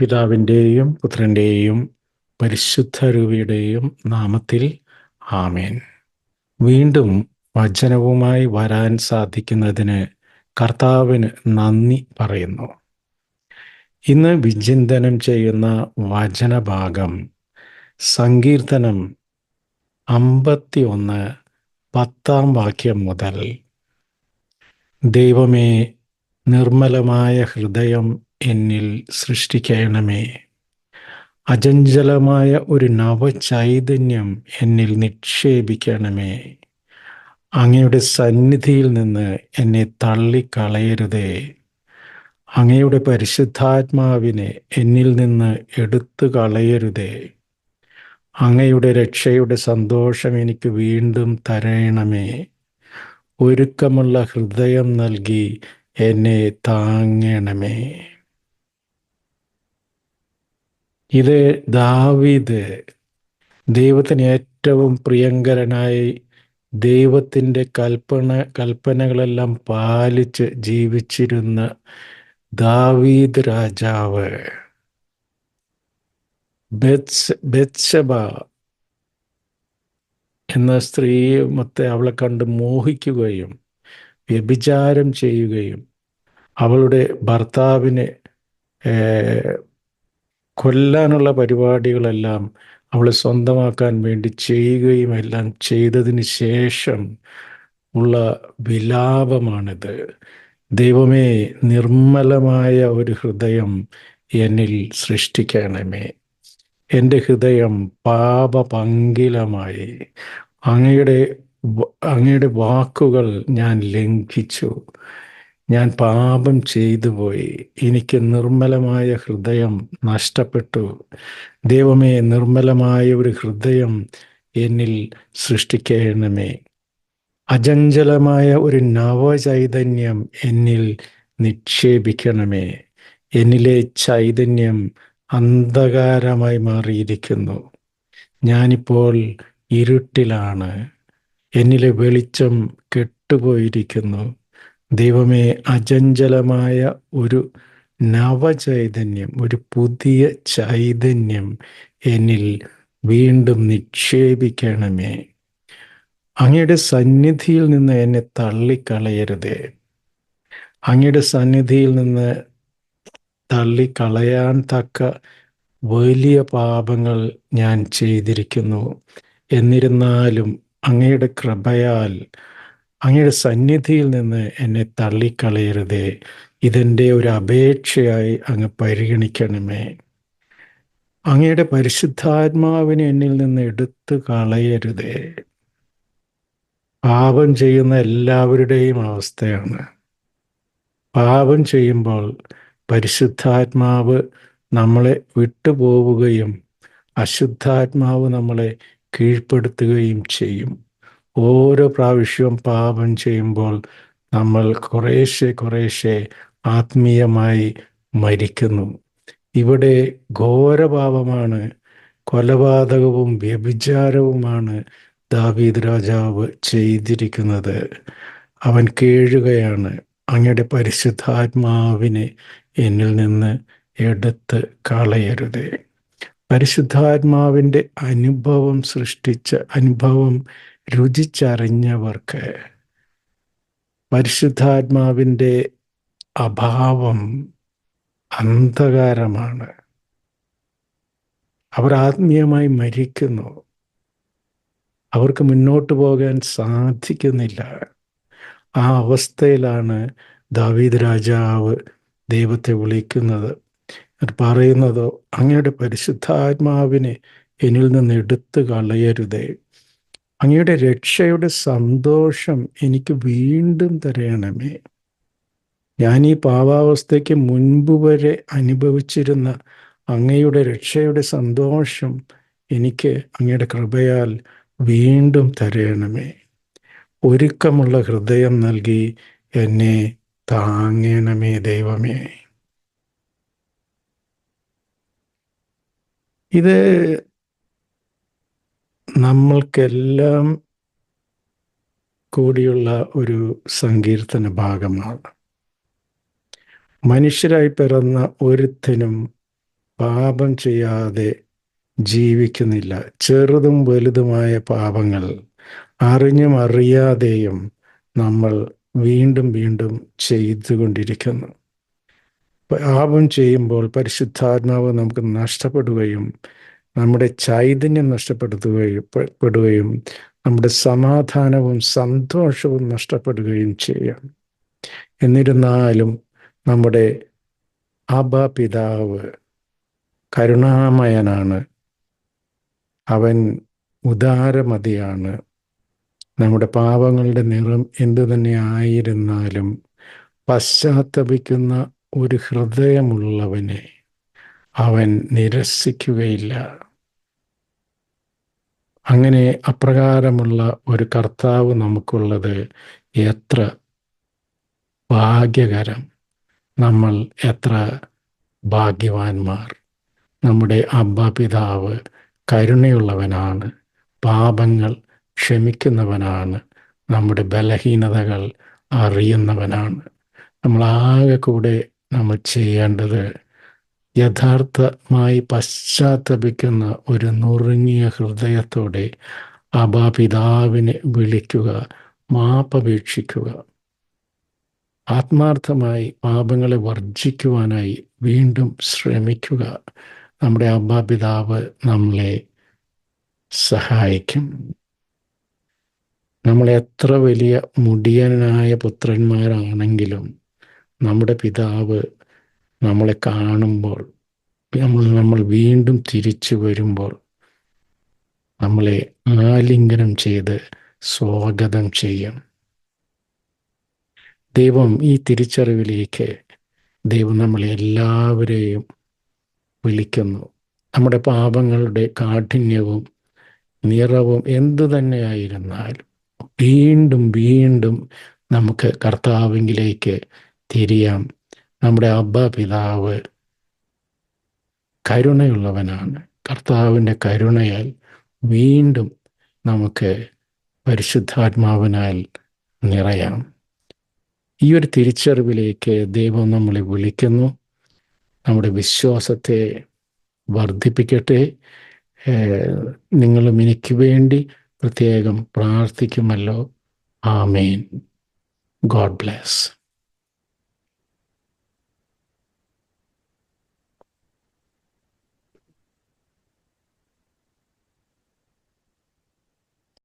പിതാവിന്റെയും പുത്രന്റെയും പരിശുദ്ധ രൂപിയുടെയും നാമത്തിൽ ആമേൻ. വീണ്ടും വചനവുമായി വരാൻ സാധിക്കുന്നതിന് കർത്താവിന് നന്ദി പറയുന്നു. ഇന്ന് വിചിന്തനം ചെയ്യുന്ന വചനഭാഗം സങ്കീർത്തനം അമ്പത്തി ഒന്ന് പത്താം വാക്യം മുതൽ ദൈവമേ നിർമ്മലമായ ഹൃദയം എന്നിൽ സൃഷ്ടിക്കണമേ. അചഞ്ചലമായ ഒരു നവചൈതന്യം എന്നിൽ നിക്ഷേപിക്കണമേ. അങ്ങയുടെ സന്നിധിയിൽ നിന്ന് എന്നെ തള്ളിക്കളയരുതേ. അങ്ങയുടെ പരിശുദ്ധാത്മാവിനെ എന്നിൽ നിന്ന് എടുത്തു കളയരുതേ അങ്ങയുടെ രക്ഷയുടെ സന്തോഷം എനിക്ക് വീണ്ടും തരയണമേ ഒരുക്കമുള്ള ഹൃദയം നൽകി എന്നെ താങ്ങണമേ. ഇത് ദാവീദ് ദൈവത്തിന് ഏറ്റവും പ്രിയങ്കരനായി ദൈവത്തിന്റെ കൽപ്പന കൽപ്പനകളെല്ലാം പാലിച്ച് ജീവിച്ചിരുന്ന ദാവീദ് രാജാവ്. എന്ന സ്ത്രീയെ മൊത്തം അവളെ കണ്ട് മോഹിക്കുകയും വ്യഭിചാരം ചെയ്യുകയും അവളുടെ ഭർത്താവിനെ കൊല്ലാനുള്ള പരിപാടികളെല്ലാം അവൾ സ്വന്തമാക്കാൻ വേണ്ടി ചെയ്യുകയും എല്ലാം ചെയ്തതിന് ശേഷം ഉള്ള വിലാപമാണിത്. ദൈവമേ നിർമ്മലമായ ഒരു ഹൃദയം എന്നിൽ സൃഷ്ടിക്കണമേ. എന്റെ ഹൃദയം പാപപങ്കിലമായി. അങ്ങയുടെ അങ്ങയുടെ വാക്കുകൾ ഞാൻ ലംഘിച്ചു. ഞാൻ പാപം ചെയ്തു പോയി. എനിക്ക് നിർമ്മലമായ ഹൃദയം നഷ്ടപ്പെട്ടു. ദൈവമേ നിർമ്മലമായ ഒരു ഹൃദയം എന്നിൽ സൃഷ്ടിക്കണമേ. അജഞ്ചലമായ ഒരു നവചൈതന്യം എന്നിൽ നിക്ഷേപിക്കണമേ. എന്നിലെ ചൈതന്യം അന്ധകാരമായി മാറിയിരിക്കുന്നു. ഞാനിപ്പോൾ ഇരുട്ടിലാണ്. എന്നിലെ വെളിച്ചം കെട്ടുപോയിരിക്കുന്നു. ദൈവമേ അജഞ്ചലമായ ഒരു നവചൈതന്യം ഒരു പുതിയ ചൈതന്യം എന്നിൽ വീണ്ടും നിക്ഷേപിക്കണമേ. അങ്ങയുടെ സന്നിധിയിൽ നിന്ന് എന്നെ തള്ളിക്കളയരുതേ. അങ്ങയുടെ സന്നിധിയിൽ നിന്ന് തള്ളിക്കളയാൻ തക്ക വലിയ പാപങ്ങൾ ഞാൻ ചെയ്തിരിക്കുന്നു. എന്നിരുന്നാലും അങ്ങയുടെ കൃപയാൽ അങ്ങയുടെ സന്നിധിയിൽ നിന്ന് എന്നെ തള്ളിക്കളയരുതേ. ഇതെന്റെ ഒരു അപേക്ഷയായി അങ്ങ് പരിഗണിക്കണമേ. അങ്ങയുടെ പരിശുദ്ധാത്മാവിനെ എന്നിൽ നിന്ന് എടുത്തു കളയരുതേ. പാപം ചെയ്യുന്ന എല്ലാവരുടെയും അവസ്ഥയാണ്. പാപം ചെയ്യുമ്പോൾ പരിശുദ്ധാത്മാവ് നമ്മളെ വിട്ടുപോവുകയും അശുദ്ധാത്മാവ് നമ്മളെ കീഴ്പ്പെടുത്തുകയും ചെയ്യും. ഓരോ പ്രാവശ്യവും പാപം ചെയ്യുമ്പോൾ നമ്മൾ കുറേശ്ശെ കുറേശ്ശെ ആത്മീയമായി മരിക്കുന്നു. ഇവിടെ ഘോരപാപമാണ് കൊലപാതകവും വ്യഭിചാരവുമാണ് ദാവീദ് രാജാവ് ചെയ്തിരിക്കുന്നത്. അവൻ കേഴുകയാണ് അങ്ങയുടെ പരിശുദ്ധാത്മാവിനെ എന്നിൽ നിന്ന് എടുത്ത് കളയരുതേ. പരിശുദ്ധാത്മാവിന്റെ അനുഭവം സൃഷ്ടിച്ച അനുഭവം രുചിച്ചറിഞ്ഞവർക്ക് പരിശുദ്ധാത്മാവിന്റെ അഭാവം അന്ധകാരമാണ്. അവർ ആത്മീയമായി മരിക്കുന്നു. അവർക്ക് മുന്നോട്ട് പോകാൻ സാധിക്കുന്നില്ല. ആ അവസ്ഥയിലാണ് ദാവീദ് രാജാവ് ദൈവത്തെ വിളിക്കുന്നത്. പറയുന്നതോ അങ്ങയുടെ പരിശുദ്ധാത്മാവിനെ എന്നിൽ നിന്ന് എടുത്തു കളയരുതേ. അങ്ങയുടെ രക്ഷയുടെ സന്തോഷം എനിക്ക് വീണ്ടും തരണമേ ഞാൻ ഈ പാവാവസ്ഥയ്ക്ക് മുൻപ് വരെ അനുഭവിച്ചിരുന്ന അങ്ങയുടെ രക്ഷയുടെ സന്തോഷം എനിക്ക് അങ്ങയുടെ കൃപയാൽ വീണ്ടും തരണമേ ഒരുക്കമുള്ള ഹൃദയം നൽകി എന്നെ താങ്ങണമേ ദൈവമേ. ഇത് നമ്മൾക്കെല്ലാം കൂടിയുള്ള ഒരു സങ്കീർത്തന ഭാഗമാണ്. മനുഷ്യരായി പിറന്ന ഒരുത്തനും പാപം ചെയ്യാതെ ജീവിക്കുന്നില്ല. ചെറുതും വലുതുമായ പാപങ്ങൾ അറിഞ്ഞും അറിയാതെയും നമ്മൾ വീണ്ടും വീണ്ടും ചെയ്തുകൊണ്ടിരിക്കുന്നു. പാപം ചെയ്യുമ്പോൾ പരിശുദ്ധാത്മാവ് നമുക്ക് നഷ്ടപ്പെടുകയും നമ്മുടെ ചൈതന്യം നഷ്ടപ്പെടുത്തുകയും പെടുകയും നമ്മുടെ സമാധാനവും സന്തോഷവും നഷ്ടപ്പെടുകയും ചെയ്യാം. എന്നിരുന്നാലും നമ്മുടെ അബ പിതാവ് കരുണാമയനാണ്. അവൻ ഉദാരമതിയാണ്. നമ്മുടെ പാപങ്ങളുടെ നിറം എന്തു തന്നെ ആയിരുന്നാലും പശ്ചാത്തപിക്കുന്ന ഒരു ഹൃദയമുള്ളവനെ അവൻ നിരസിക്കുകയില്ല. അങ്ങനെ അപ്രകാരമുള്ള ഒരു കർത്താവ് നമുക്കുള്ളത് എത്ര ഭാഗ്യകരം. നമ്മൾ എത്ര ഭാഗ്യവാന്മാർ. നമ്മുടെ അബ്ബ പിതാവ് കരുണയുള്ളവനാണ്. പാപങ്ങൾ ക്ഷമിക്കുന്നവനാണ്. നമ്മുടെ ബലഹീനതകൾ അറിയുന്നവനാണ്. നമ്മളാകെ കൂടെ നമ്മൾ ചെയ്യേണ്ടത് യഥാർത്ഥമായി പശ്ചാത്തപിക്കുന്ന ഒരു നുറുങ്ങിയ ഹൃദയത്തോടെ അബാപിതാവിനെ വിളിക്കുക മാപ്പപേക്ഷിക്കുക ആത്മാർത്ഥമായി പാപങ്ങളെ വർജിക്കുവാനായി വീണ്ടും ശ്രമിക്കുക. നമ്മുടെ അബാപിതാവ് നമ്മളെ സഹായിക്കും. നമ്മൾ എത്ര വലിയ മുടിയനായ പുത്രന്മാരാണെങ്കിലും നമ്മുടെ പിതാവ് നമ്മളെ കാണുമ്പോൾ നമ്മൾ നമ്മൾ വീണ്ടും തിരിച്ചു വരുമ്പോൾ നമ്മളെ ആലിംഗനം ചെയ്ത് സ്വാഗതം ചെയ്യും. ദൈവം ഈ തിരിച്ചറിവിലേക്ക് ദൈവം നമ്മളെ എല്ലാവരെയും വിളിക്കുന്നു. നമ്മുടെ പാപങ്ങളുടെ കാഠിന്യവും നിറവും എന്തു തന്നെയായിരുന്നാലും വീണ്ടും വീണ്ടും നമുക്ക് കർത്താവിങ്കിലേക്ക് തിരിയാം. നമ്മുടെ അബ്ബ പിതാവ് കരുണയുള്ളവനാണ്. കർത്താവിന്റെ കരുണയാൽ വീണ്ടും നമുക്ക് പരിശുദ്ധാത്മാവിനാൽ നിറയാം. ഈ ഒരു തിരിച്ചറിവിലേക്ക് ദൈവം നമ്മളെ വിളിക്കുന്നു. നമ്മുടെ വിശ്വാസത്തെ വർദ്ധിപ്പിക്കട്ടെ. നിങ്ങളും എനിക്ക് വേണ്ടി പ്രത്യേകം പ്രാർത്ഥിക്കുമല്ലോ. ആമേൻ. God bless.